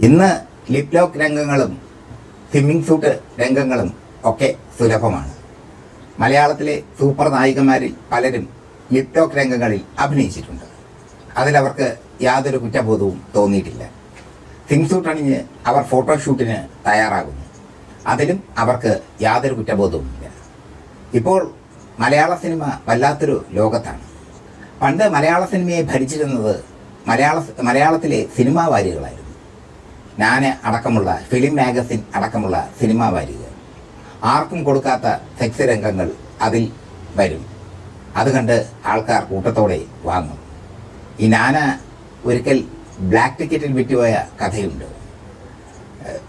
ഇന്ന് lip lock രംഗങ്ങളും swimming suit രംഗങ്ങളും ഒക്കെ സുലഭമാണ്. മലയാളത്തിലെ സൂപ്പർ നായികമാരിൽ പലരും ലിപ് ലോക്ക് രംഗങ്ങളിൽ അഭിനയിച്ചിട്ടുണ്ട്. അതിലവർക്ക് യാതൊരു കുറ്റബോധവും തോന്നിയിട്ടില്ല. സ്വിംഗ് സൂട്ട് അണിഞ്ഞ് അവർ ഫോട്ടോഷൂട്ടിന് തയ്യാറാകുന്നു. അതിലും അവർക്ക് യാതൊരു കുറ്റബോധവുമില്ല. ഇപ്പോൾ മലയാള സിനിമ വല്ലാത്തൊരു ലോകത്താണ്. പണ്ട് മലയാള സിനിമയെ ഭരിച്ചിരുന്നത് മലയാള മലയാളത്തിലെ സിനിമാ വാരികളായിരുന്നു. ഞാൻ അടക്കമുള്ള ഫിലിം മാഗസിൻ അടക്കമുള്ള സിനിമാ വാരിക. ആർക്കും കൊടുക്കാത്ത സെക്സ് രംഗങ്ങൾ അതിൽ വരും. അത് കണ്ട് ആൾക്കാർ കൂട്ടത്തോടെ വാങ്ങും. ഈ നാന ഒരിക്കൽ ബ്ലാക്ക് ടിക്കറ്റിൽ വിറ്റുപോയ കഥയുണ്ട്.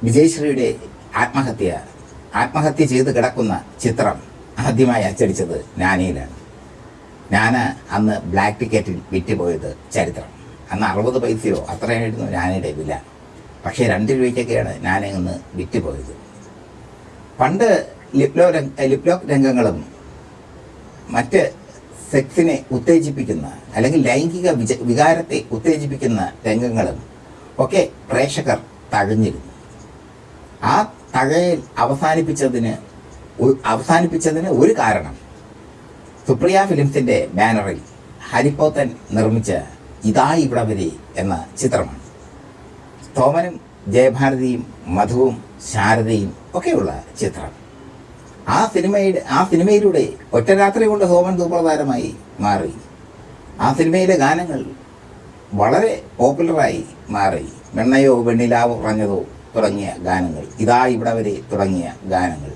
വിജയശ്രീയുടെ ആത്മഹത്യ ആത്മഹത്യ ചെയ്ത് കിടക്കുന്ന ചിത്രം ആദ്യമായി അച്ചടിച്ചത് നാനയിലാണ്. ഞാൻ അന്ന് ബ്ലാക്ക് ടിക്കറ്റിൽ വിറ്റുപോയത് ചരിത്രം. അന്ന് അറുപത് പൈസയോ അത്രയായിരുന്നു നാനയുടെ വില. പക്ഷേ രണ്ട് രൂപയ്ക്കൊക്കെയാണ് വിറ്റ് വിറ്റുപോയത്. പണ്ട് ലിപ്ലോ രംഗ ലിപ്ലോക്ക് രംഗങ്ങളും മറ്റ് സെക്സിനെ ഉത്തേജിപ്പിക്കുന്ന അല്ലെങ്കിൽ ലൈംഗിക വിജ വികാരത്തെ ഉത്തേജിപ്പിക്കുന്ന രംഗങ്ങളും ഒക്കെ പ്രേക്ഷകർ തഴഞ്ഞിരുന്നു. ആ തഴയൽ അവസാനിപ്പിച്ചതിന് അവസാനിപ്പിച്ചതിന് ഒരു കാരണം സുപ്രിയ ഫിലിംസിന്റെ ബാനറിൽ ഹരിപ്പോത്തൻ നിർമ്മിച്ച ഇതാ ഇവിടെ വരെ എന്ന ചിത്രമാണ്. തോമനും ജയഭാരതിയും മധുവും ശാരദയും ഒക്കെയുള്ള ചിത്രം. ആ സിനിമയുടെ ആ സിനിമയിലൂടെ ഒറ്റ രാത്രി കൊണ്ട് സോമൻ സൂപ്രധാരമായി മാറി. ആ സിനിമയിലെ ഗാനങ്ങൾ വളരെ പോപ്പുലറായി മാറി. വെണ്ണയോ വെണ്ണിലാവോ പറഞ്ഞതോ തുടങ്ങിയ ഗാനങ്ങൾ. ഇതാ ഇവിടെ വരെ തുടങ്ങിയ ഗാനങ്ങൾ.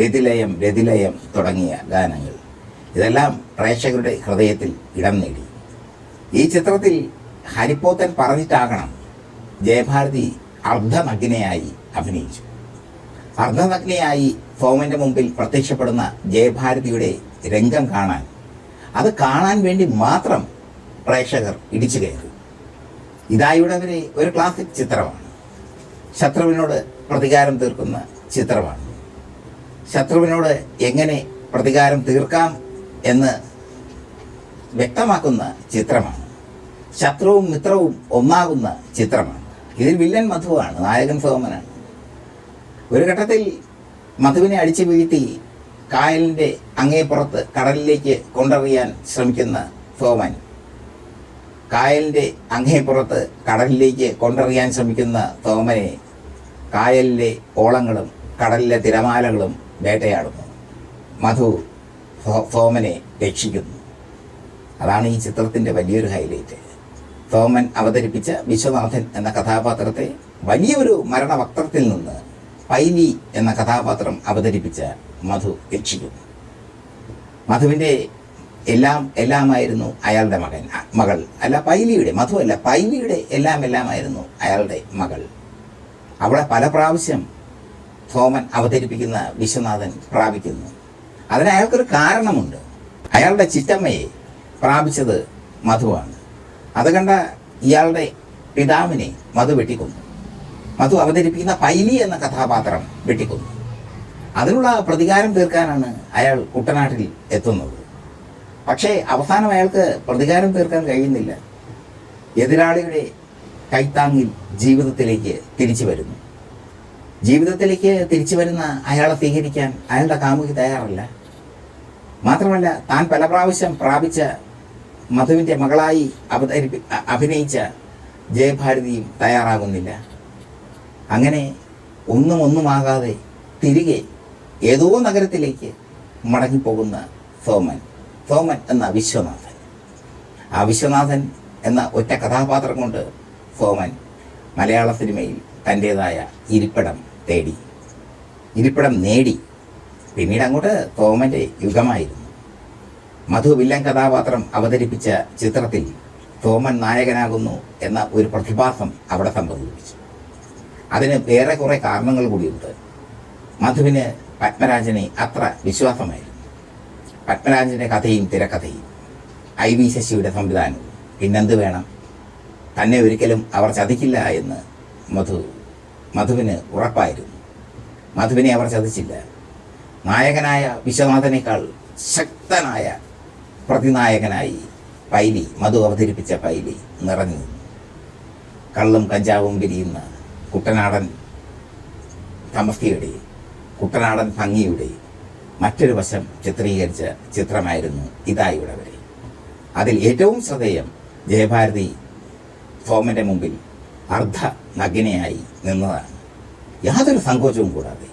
രതിലയം രതിലയം തുടങ്ങിയ ഗാനങ്ങൾ. ഇതെല്ലാം പ്രേക്ഷകരുടെ ഹൃദയത്തിൽ ഇടം നേടി. ഈ ചിത്രത്തിൽ ഹരിപ്പോത്തൻ പറഞ്ഞിട്ടാകണം ജയഭാരതി അർദ്ധനഗ്നയായി അഭിനയിച്ചു. അർദ്ധനഗ്നയായി സോമന്റെ മുമ്പിൽ പ്രത്യക്ഷപ്പെടുന്ന ജയഭാരതിയുടെ രംഗം കാണാൻ അത് കാണാൻ വേണ്ടി മാത്രം പ്രേക്ഷകർ ഇടിച്ചു കയറി. ഇതായുടെ വരെ ഒരു ക്ലാസിക് ചിത്രമാണ്. ശത്രുവിനോട് പ്രതികാരം തീർക്കുന്ന ചിത്രമാണ്. ശത്രുവിനോട് എങ്ങനെ പ്രതികാരം തീർക്കാം എന്ന് വ്യക്തമാക്കുന്ന ചിത്രമാണ്. ശത്രുവും മിത്രവും ഒന്നാകുന്ന ചിത്രമാണ്. ഇതിൽ വില്ലൻ മധുവാണ് നായകൻ സോമനാണ്. ഒരു ഘട്ടത്തിൽ മധുവിനെ അടിച്ചു വീഴ്ത്തി കായലിന്റെ അങ്ങേപ്പുറത്ത് കടലിലേക്ക് കൊണ്ടറിയാൻ ശ്രമിക്കുന്ന സോമൻ കായലിന്റെ അങ്ങേപ്പുറത്ത് കടലിലേക്ക് കൊണ്ടറിയാൻ ശ്രമിക്കുന്ന സോമനെ കായലിലെ ഓളങ്ങളും കടലിലെ തിരമാലകളും വേട്ടയാടുന്നു. മധു സോമനെ രക്ഷിക്കുന്നു. അതാണ് ഈ ചിത്രത്തിന്റെ വലിയൊരു ഹൈലൈറ്റ് സോമൻ അവതരിപ്പിച്ച വിശ്വനാഥൻ എന്ന കഥാപാത്രത്തെ വലിയൊരു മരണവക്ത്രത്തിൽ നിന്ന് പൈലി എന്ന കഥാപാത്രം അവതരിപ്പിച്ച മധു രക്ഷിക്കുന്നു. മധുവിന്റെ എല്ലാം എല്ലാമായിരുന്നു അയാളുടെ മകൻ മകൾ. അല്ല പൈലിയുടെ മധു അല്ല പൈലിയുടെ എല്ലാം എല്ലാമായിരുന്നു അയാളുടെ മകൾ. അവളെ പല പ്രാവശ്യം തോമൻ അവതരിപ്പിക്കുന്ന വിശ്വനാഥൻ പ്രാപിക്കുന്നു. അതിന് അയാൾക്കൊരു കാരണമുണ്ട്. അയാളുടെ ചിറ്റമ്മയെ പ്രാപിച്ചത് മധുവാണ്. അത് കണ്ട ഇയാളുടെ പിതാവിനെ മധു വെട്ടിക്കൊന്നു. മധു അവതരിപ്പിക്കുന്ന പൈലി എന്ന കഥാപാത്രം വെട്ടിക്കൊന്നു. അതിനുള്ള പ്രതികാരം തീർക്കാനാണ് അയാൾ കുട്ടനാട്ടിൽ എത്തുന്നത്. പക്ഷേ അവസാനം അയാൾക്ക് പ്രതികാരം തീർക്കാൻ കഴിയുന്നില്ല. എതിരാളിയുടെ കൈത്താങ്ങിൽ ജീവിതത്തിലേക്ക് തിരിച്ചു വരുന്നു. ജീവിതത്തിലേക്ക് തിരിച്ചു വരുന്ന അയാളെ സ്വീകരിക്കാൻ അയാളുടെ കാമുകി തയ്യാറല്ല. മാത്രമല്ല താൻ പല പ്രാവശ്യം പ്രാപിച്ച മധുവിന്റെ മകളായി അവതരിപ്പി അഭിനയിച്ച ജയഭാരതിയും തയ്യാറാകുന്നില്ല. അങ്ങനെ ഒന്നും ഒന്നുമാകാതെ തിരികെ ഏതോ നഗരത്തിലേക്ക് മടങ്ങിപ്പോകുന്ന സോമൻ സോമൻ എന്ന വിശ്വനാഥൻ. ആ വിശ്വനാഥൻ എന്ന ഒറ്റ കഥാപാത്രം കൊണ്ട് സോമൻ മലയാള സിനിമയിൽ തന്റേതായ ഇരിപ്പിടം തേടി. ഇരിപ്പിടം നേടി. പിന്നീട് അങ്ങോട്ട് സോമന്റെ യുഗമായിരുന്നു. മധു വില്ലൻ കഥാപാത്രം അവതരിപ്പിച്ച ചിത്രത്തിൽ തോമൻ നായകനാകുന്നു എന്ന ഒരു പ്രതിഭാസം അവിടെ സംഭവിച്ചു. അതിന് വേറെ കുറേ കാരണങ്ങൾ കൂടിയുണ്ട്. മധുവിന് പത്മരാജനെ അത്ര വിശ്വാസമായിരുന്നു. പത്മരാജന്റെ കഥയും തിരക്കഥയും ഐ വി ശശിയുടെ സംവിധാനവും പിന്നെന്ത് വേണം? തന്നെ ഒരിക്കലും അവർ ചതിക്കില്ല എന്ന് മധു മധുവിന് ഉറപ്പായിരുന്നു. മധുവിനെ അവർ ചതിച്ചില്ല. നായകനായ വിശ്വനാഥനേക്കാൾ ശക്തനായ പ്രതിനായകനായി. പൈലി മധു അവതരിപ്പിച്ച പൈലി നിറഞ്ഞു. കള്ളും കഞ്ചാവും വിരിയുന്ന കുട്ടനാടൻ തമസ്തിയുടെ കുട്ടനാടൻ ഭംഗിയുടെ മറ്റൊരു വശം ചിത്രീകരിച്ച ചിത്രമായിരുന്നു ഇതായി വരെ അതിൽ ഏറ്റവും ശ്രദ്ധേയം ജയഭാരതി ഫോമിന്റെ മുമ്പിൽ അർദ്ധ നഗ്നയായി നിന്നതാണ്. യാതൊരു സങ്കോചവും കൂടാതെ